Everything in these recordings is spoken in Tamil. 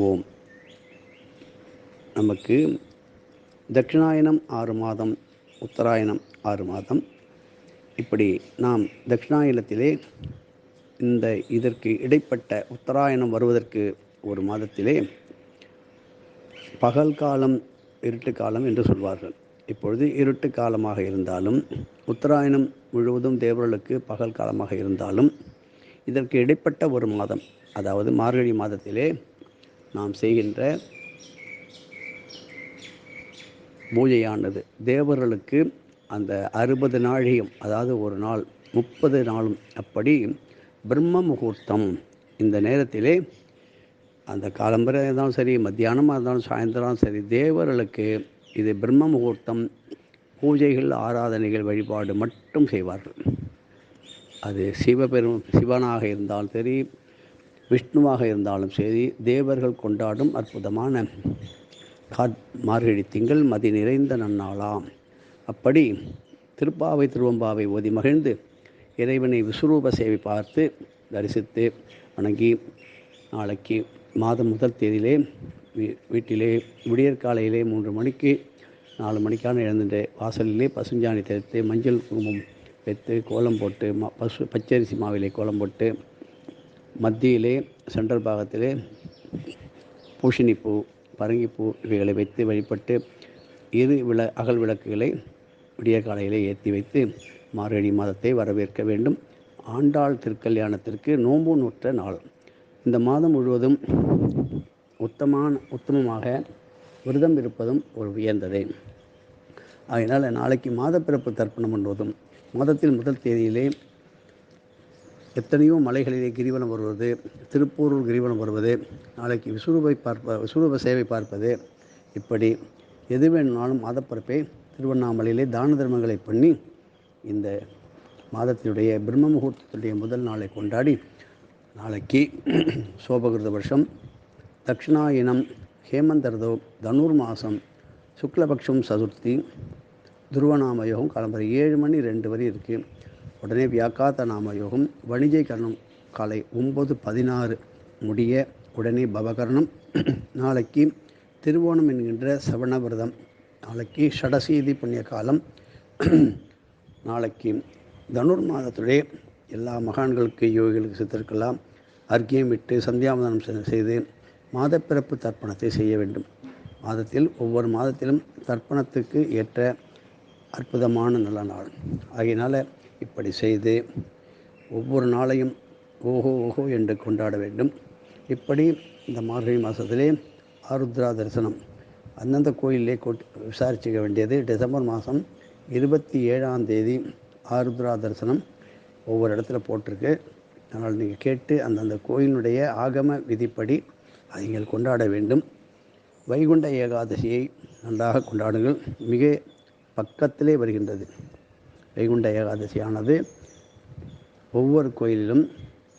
ஓம் நமக்கு தட்சிணாயனம் ஆறு மாதம் உத்தராயணம் ஆறு மாதம். இப்படி நாம் தட்சிணாயனத்திலே இந்த இதற்கு இடைப்பட்ட உத்தராயணம் வருவதற்கு ஒரு மாதத்திலே பகல் காலம் இருட்டு காலம் என்று சொல்வார்கள். இப்பொழுது இருட்டு காலமாக இருந்தாலும் உத்தராயணம் முழுவதும் தேவர்களுக்கு பகல் காலமாக இருந்தாலும் இதற்கு இடைப்பட்ட ஒரு மாதம் அதாவது மார்கழி மாதத்திலே நாம் செய்கின்ற பூஜையானது தேவர்களுக்கு அந்த அறுபது நாழியும் அதாவது ஒரு நாள் முப்பது நாளும் அப்படி பிரம்ம முகூர்த்தம். இந்த நேரத்திலே அந்த காலம்பரை இருந்தாலும் சரி மத்தியானமாக இருந்தாலும் சாயந்தரம் சரி தேவர்களுக்கு இது பிரம்ம முகூர்த்தம் பூஜைகள் ஆராதனைகள் வழிபாடு மட்டும் செய்வார்கள். அது சிவபெரும் சிவனாக இருந்தாலும் சரி விஷ்ணுவாக இருந்தாலும் சரி தேவர்கள் கொண்டாடும் அற்புதமான காட் மார்கழி திங்கள் மதி நிறைந்த நன்னாளாம். அப்படி திருப்பாவை திருவம்பாவை ஓதி மகிழ்ந்து இறைவனை விஸ்வரூப சேவை பார்த்து தரிசித்து வணங்கி நாளைக்கு மாதம் முதல் தேதியிலே வீ வீட்டிலே விடியற்காலையிலே மூன்று மணிக்கு நாலு மணிக்கான எழுந்துட்டு வாசலிலே பசுஞ்சாணி தெரித்து மஞ்சள் குங்குமம் வைத்து கோலம் போட்டு ம பசு பச்சரிசி மாவிலே கோலம் போட்டு மத்தியிலே சென்ட்ரல் பாகத்திலே பூஷணிப்பூ பரங்கிப்பூ இவைகளை வைத்து வழிபட்டு இரு விள அகல் விளக்குகளை விடிய காலையிலே ஏற்றி வைத்து மார்கழி மாதத்தை வரவேற்க வேண்டும். ஆண்டாள் திருக்கல்யாணத்திற்கு நோன்பு நூற்ற நாள். இந்த மாதம் முழுவதும் உத்தமான உத்தமமாக விரதம் இருப்பதும் ஒரு உயர்ந்ததே அதனால் நாளைக்கு மாதப்பிறப்பு தர்ப்பணம் பண்ணுவதும் மாதத்தில் முதல் தேதியிலே எத்தனையோ மலைகளிலே கிரிவலம் வருவது திருப்பூரூர் கிரிவலம் வருவது நாளைக்கு விஸ்வரூபை பார்ப்ப விஸ்வரூப சேவை பார்ப்பது இப்படி எது வேணுனாலும் மாதப்பிறப்பை திருவண்ணாமலையிலே தான தர்மங்களை பண்ணி இந்த மாதத்தினுடைய பிரம்ம முகூர்த்தத்துடைய முதல் நாளை கொண்டாடி நாளைக்கு சோபகிருத வருஷம் தட்சிணாயனம் ஹேமந்தர்தோ தனுர் மாதம் சுக்லபக்ஷம் சதுர்த்தி துருவநாம யோகம் ஏழு மணி ரெண்டு வரை இருக்குது உடனே வியாக்காத்த நாம யோகம் வணிஜை கரணம் காலை ஒம்பது பதினாறு. முடிய உடனே பவகரணம். நாளைக்கு திருவோணம் என்கின்ற சவண விரதம் நாளைக்கு ஷடசீதி புண்ணிய காலம் நாளைக்கு தனுர் மாதத்துடைய எல்லா மகான்களுக்கு யோகிகளுக்கு சித்தருக்கெல்லாம் அர்க்கியம் விட்டு சந்தியாவதானம் செய்து மாதப்பிறப்பு தர்ப்பணத்தை செய்ய வேண்டும். மாதத்தில் ஒவ்வொரு மாதத்திலும் தர்ப்பணத்துக்கு ஏற்ற அற்புதமான நல்ல நாள். ஆகையினால் இப்படி செய்து ஒவ்வொரு நாளையும் ஓஹோ ஓஹோ என்று கொண்டாட வேண்டும். இப்படி இந்த மார்கழி மாதத்திலே ஆருத்ரா தரிசனம் அந்தந்த கோயிலே கொட் விசாரிச்சுக்க வேண்டியது. டிசம்பர் மாதம் இருபத்தி ஏழாம் தேதி ஆருத்ரா தரிசனம் ஒவ்வொரு இடத்துல போட்டிருக்கு. அதனால் நீங்கள் கேட்டு அந்தந்த கோயிலுடைய ஆகம விதிப்படி நீங்கள் கொண்டாட வேண்டும். வைகுண்ட ஏகாதசியை நன்றாக கொண்டாடுங்கள். மிக பக்கத்திலே வருகின்றது. வைகுண்ட ஏகாதசியானது ஒவ்வொரு கோயிலிலும்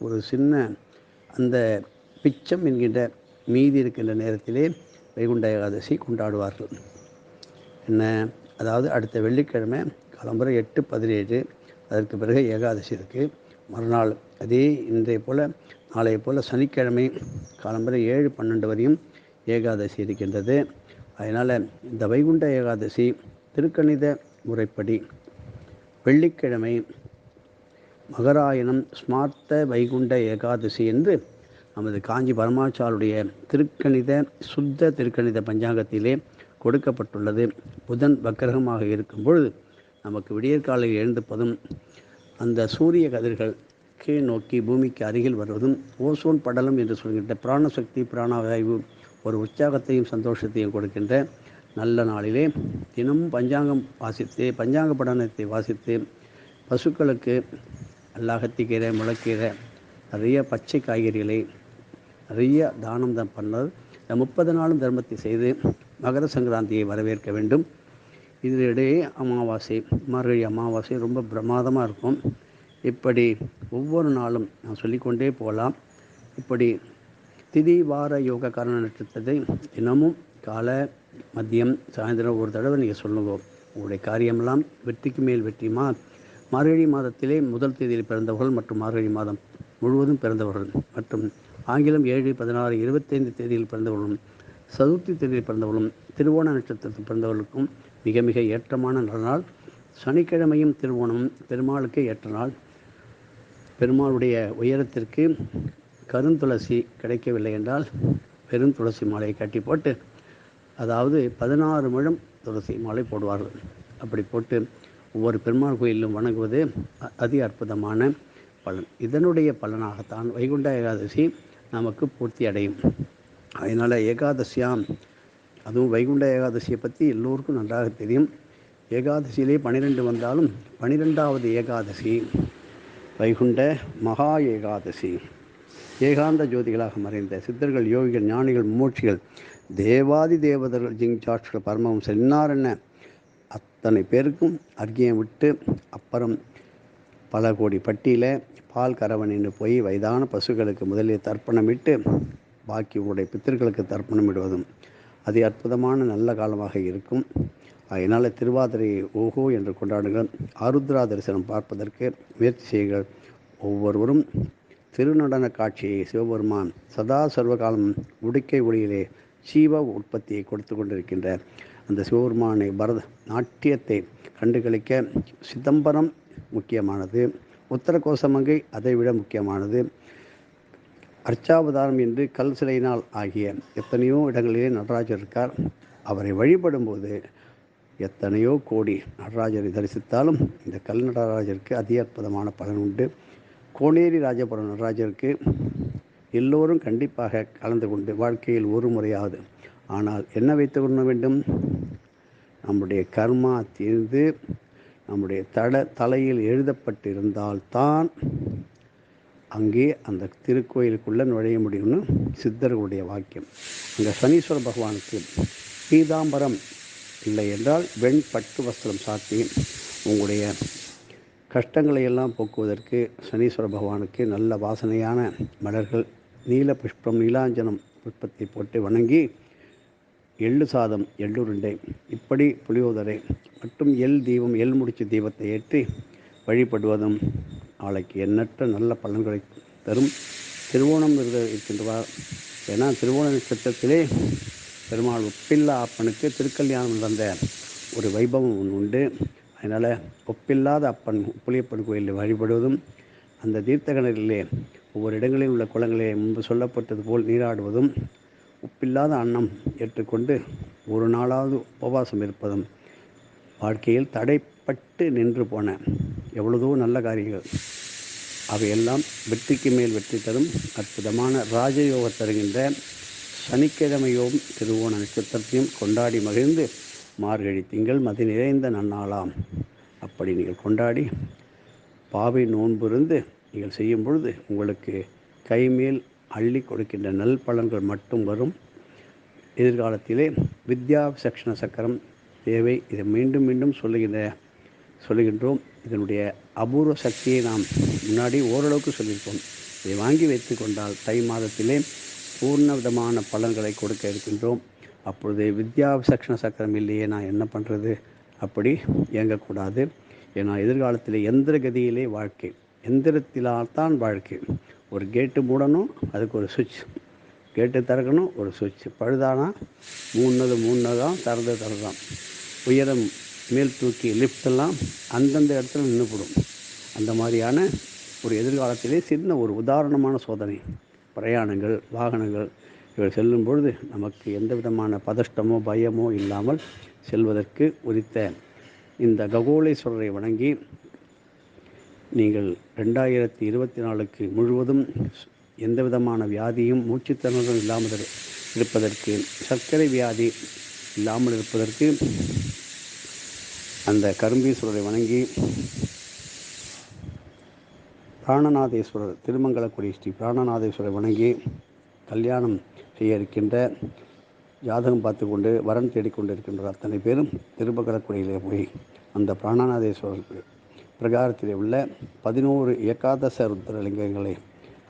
ஒரு சின்ன அந்த பிச்சம் என்கின்ற மீதி இருக்கின்ற நேரத்திலே வைகுண்ட ஏகாதசி கொண்டாடுவார்கள். என்ன? அதாவது அடுத்த வெள்ளிக்கிழமை காலம்புரை எட்டு பதினேழு அதற்கு பிறகு ஏகாதசி இருக்குது மறுநாள் அதே இன்றைய போல் நாளைய போல் சனிக்கிழமை காலம்புரை ஏழு பன்னெண்டு வரையும் ஏகாதசி இருக்கின்றது. அதனால் இந்த வைகுண்ட ஏகாதசி திருக்கணித முறைப்படி வெள்ளிக்கிழமை மகராயணம் ஸ்மார்த்த வைகுண்ட ஏகாதசி என்று நமது காஞ்சி பரமாச்சாருடைய திருக்கணித சுத்த திருக்கணித பஞ்சாங்கத்திலே கொடுக்கப்பட்டுள்ளது. புதன் வக்கரகமாக இருக்கும் பொழுது நமக்கு விடியற்காலையில் எழுந்திருப்பதும் அந்த சூரிய கதிர்கள் கீழ் நோக்கி பூமிக்கு அருகில் வருவதும் ஓசோன் படலம் என்று சொல்கின்ற பிராணசக்தி பிராணவாயு ஒரு உற்சாகத்தையும் சந்தோஷத்தையும் கொடுக்கின்ற நல்ல நாளிலே தினமும் பஞ்சாங்கம் வாசித்து பஞ்சாங்க படனத்தை வாசித்து பசுக்களுக்கு அல்லாகத்திக்கீரை முளைக்கீரை நிறைய பச்சை காய்கறிகளை நிறைய தானம் தான் பண்ணது இந்த முப்பது நாளும் தர்மத்தை செய்து மகர சங்கராந்தியை வரவேற்க வேண்டும். இதனிடையே அமாவாசை மார்கழி அமாவாசை ரொம்ப பிரமாதமாக இருக்கும். இப்படி ஒவ்வொரு நாளும் நான் சொல்லிக்கொண்டே போகலாம். இப்படி திதி வார யோக காரண நட்சத்திரத்தை தினமும் காலை மதியம் சாயந்தரம் ஒரு தடவை நீங்கள் சொல்லுவோம் உங்களுடைய காரியமெல்லாம் வெற்றிக்கு மேல் வெற்றியுமா மார்கழி மாதத்திலே முதல் தேதியில் பிறந்தவர்கள் மற்றும் மார்கழி மாதம் முழுவதும் பிறந்தவர்கள் மற்றும் ஆங்கிலம் ஏழு பதினாறு இருபத்தைந்து தேதியில் பிறந்தவர்களும் சதுர்த்தி தேதியில் பிறந்தவர்களும் திருவோண நட்சத்திரத்தில் பிறந்தவர்களுக்கும் மிக மிக ஏற்றமான நல்ல நாள். சனிக்கிழமையும் திருவோணமும் பெருமாளுக்கு ஏற்ற நாள். பெருமாளுடைய உயரத்திற்கு கருந்துளசி கிடைக்கவில்லை என்றால் பெருந்துளசி மாலையை கட்டி போட்டு அதாவது பதினாறு முழம் துளசி மாலை போடுவார்கள். அப்படி போட்டு ஒவ்வொரு பெருமாள் கோயிலும் வணங்குவது அ- அதி அற்புதமான பலன். இதனுடைய பலனாகத்தான் வைகுண்ட ஏகாதசி நமக்கு பூர்த்தி அடையும். அதனால் ஏகாதசியாம் அதுவும் வைகுண்ட ஏகாதசியை பற்றி எல்லோருக்கும் நன்றாக தெரியும். ஏகாதசியிலே பனிரெண்டு வந்தாலும் பனிரெண்டாவது ஏகாதசி வைகுண்ட மகா ஏகாதசி. ஏகாந்த ஜோதிகளாக மறைந்த சித்தர்கள் யோகிகள் ஞானிகள் மூச்சிகள் தேவாதி தேவதர்கள் ஜிங்சாட்சிகள் பரமம் சென்னாரென்ன அத்தனை பேருக்கும் அர்க்கியம் விட்டு அப்புறம் பல கோடி பட்டியில் பால் கரவணின்னு போய் வயதான பசுக்களுக்கு முதலில் தர்ப்பணமிட்டு பாக்கி உங்களுடைய பித்தர்களுக்கு தர்ப்பணமிடுவதும் அது அற்புதமான நல்ல காலமாக இருக்கும். அதனால் திருவாதிரை ஓஹோ என்று கொண்டாடுங்கள். ஆருத்ரா தரிசனம் பார்ப்பதற்கு முயற்சி செய்யுங்கள். ஒவ்வொருவரும் திருநடன காட்சியை சிவபெருமான் சதா சர்வகாலம் உடுக்கை ஒளியிலே சீவ உற்பத்தியை கொடுத்து கொண்டிருக்கின்ற அந்த சிவபெருமானை பரத நாட்டியத்தை கண்டுகளிக்க சிதம்பரம் முக்கியமானது உத்தர கோசமங்கை அதைவிட முக்கியமானது அர்ச்சாவதாரம் என்று கல் சிலையினால் ஆகிய எத்தனையோ இடங்களிலே நடராஜர் இருக்கார். அவரை வழிபடும்போது எத்தனையோ கோடி நடராஜரை தரிசித்தாலும் இந்த கல் நடராஜருக்கு அதி அற்புதமான பலன் உண்டு. கோனேரி ராஜபுரம் நடராஜருக்கு எல்லோரும் கண்டிப்பாக கலந்து கொண்டு வாழ்க்கையில் ஒரு முறையாவது ஆனால் என்ன வைத்து கொள்ள வேண்டும்? நம்முடைய கர்மா தீர்ந்து நம்முடைய தட தலையில் எழுதப்பட்டிருந்தால்தான் அங்கே அந்த திருக்கோயிலுக்குள்ளே நுழைய முடியும்னு சித்தர்களுடைய வாக்கியம். அந்த சனீஸ்வர பகவானுக்கு பீதாம்பரம் இல்லை என்றால் வெண் பட்டு வஸ்திரம் சாத்தி உங்களுடைய கஷ்டங்களை எல்லாம் போக்குவதற்கு சனீஸ்வர பகவானுக்கு நல்ல வாசனையான மலர்கள் நீல புஷ்பம் நீலாஞ்சனம் புஷ்பத்தை போட்டு வணங்கி எள்ளு சாதம் எள்ளுருண்டை இப்படி புளியோதரை மற்றும் எள் தீபம் எள் முடிச்சு தீபத்தை ஏற்றி வழிபடுவதும் நாளைக்கு எண்ணற்ற நல்ல பலன்களை தரும். திருவோணம் இருக்க இருக்கின்றவார் ஏன்னா திருவோண நட்சத்திரத்திலே பெருமாள் ஒப்பில்லா அப்பனுக்கு திருக்கல்யாணம் நடந்த ஒரு வைபவம் ஒன்று உண்டு. அதனால் ஒப்பில்லாத அப்பன் புளியப்பன் கோயிலில் வழிபடுவதும் அந்த தீர்த்தகணரிலே ஒவ்வொரு இடங்களில் உள்ள குளங்களை முன்பு சொல்லப்பட்டது போல் நீராடுவதும் உப்பில்லாத அன்னம் ஏற்றுக்கொண்டு ஒரு நாளாவது உபவாசம் இருப்பதும் வாழ்க்கையில் தடைப்பட்டு நின்று போன எவ்வளவோ நல்ல காரியங்கள். அவையெல்லாம் வெற்றிக்கு மேல் வெற்றி தரும் அற்புதமான ராஜயோகம் தருகின்ற சனிக்கிழமையோம் திருவோண நட்சத்திரத்தையும் கொண்டாடி மகிழ்ந்து மார்கழி திங்கள் மதி நிறைந்த நன்னாளாம். அப்படி நீங்கள் கொண்டாடி பாவை நோன்பிருந்து நீங்கள் செய்யும் பொழுது உங்களுக்கு கைமேல் அள்ளி கொடுக்கின்ற நல் பலன்கள் மட்டும் வரும். எதிர்காலத்திலே வித்யா சக்ஷண சக்கரம் தேவை. இதை மீண்டும் மீண்டும் சொல்லுகின்ற சொல்லுகின்றோம். இதனுடைய அபூர்வ சக்தியை நாம் முன்னாடி ஓரளவுக்கு சொல்லியிருக்கோம் இதை வாங்கி வைத்து கொண்டால் தை மாதத்திலே பூர்ண விதமான பலன்களை கொடுக்க இருக்கின்றோம். அப்பொழுது வித்யா சக்ஷண சக்கரம் இல்லையே நான் என்ன பண்ணுறது அப்படி இயங்கக்கூடாது. ஏன்னா எதிர்காலத்தில் எந்திர கதியிலே வாழ்க்கை. எந்திரத்தினால் தான் வாழ்க்கை. ஒரு கேட்டு மூடணும் அதுக்கு ஒரு சுவிட்ச். கேட்டு திறக்கணும் ஒரு சுவிட்ச். பழுதானா? மூணது மூணதான் திறந்து திறந்தான் உயரம் மேல் தூக்கி லிஃப்ட்டெல்லாம் அந்தந்த இடத்துல நின்றுப்படும் அந்த மாதிரியான ஒரு எதிர்காலத்திலே சின்ன ஒரு உதாரணமான சோதனை. பிரயாணங்கள் வாகனங்கள் இவர் செல்லும் பொழுது நமக்கு எந்த விதமான பதஷ்டமோ பயமோ இல்லாமல் செல்வதற்கு உரித்த இந்த ககோளேஸ்வரரை வணங்கி நீங்கள் ரெண்டாயிரத்தி இருபத்தி நாலுக்கு முழுவதும் எந்த விதமான வியாதியும் மூச்சுத்திணறலும் இல்லாமல் இரு- இருப்பதற்கு சர்க்கரை வியாதி இல்லாமல் இருப்பதற்கு அந்த கரும்பீஸ்வரரை வணங்கி பிராணநாதேஸ்வரர் திருமங்கலக்குடி ஸ்ரீ பிராணநாதேஸ்வரரை வணங்கி கல்யாணம் செய்ய இருக்கின்ற ஜாதகம் பார்த்து கொண்டு வரன் தேடிக்கொண்டு இருக்கின்ற அத்தனை பேரும் திருமங்கலக்குடியிலே போய் அந்த பிராணநாதேஸ்வரர் பிரகாரத்தில் உள்ள பதினோரு ஏகாதச ருத்ரலிங்கங்களை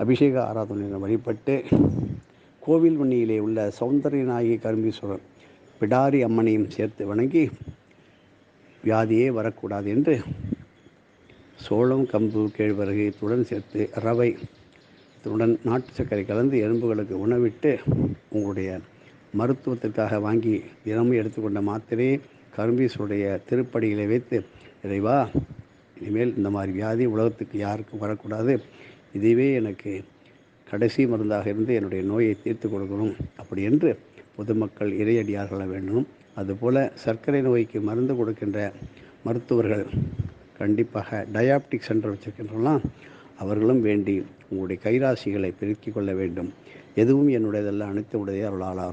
அபிஷேக ஆராதனையுடன் வழிபட்டு கோவில் வண்ணியிலே உள்ள சௌந்தரியநாயகி கரும்பீஸ்வரர் பிடாரி அம்மனையும் சேர்த்து வணங்கி வியாதியே வரக்கூடாது என்று சோளம் கம்பு கேழ்வரகு இத்துடன் சேர்த்து ரவை இத்துடன் நாட்டு சர்க்கரை கலந்து எறும்புகளுக்கு உணவிட்டு உங்களுடைய மருத்துவத்திற்காக வாங்கி தினமும் எடுத்துக்கொண்ட மாத்திரையை கரும்பீஸ்வருடைய திருப்படிகளை வைத்து இறைவா இனிமேல் இந்த மாதிரி வியாதி உலகத்துக்கு யாருக்கும் வரக்கூடாது. இதுவே எனக்கு கடைசி மருந்தாக இருந்து என்னுடைய நோயை தீர்த்து கொடுக்கணும். அப்படி என்று பொதுமக்கள் இறையடியார்கள வேண்டும். அதுபோல் சர்க்கரை நோய்க்கு மருந்து கொடுக்கின்ற மருத்துவர்கள் கண்டிப்பாக டயாப்டிக் சென்டர் வச்சுருக்கின்றலாம் அவர்களும் வேண்டி உங்களுடைய கைராசிகளை பெருக்கிக் கொள்ள வேண்டும். எதுவும் என்னுடையதெல்லாம் அனைத்து உடைய அருளாளர்.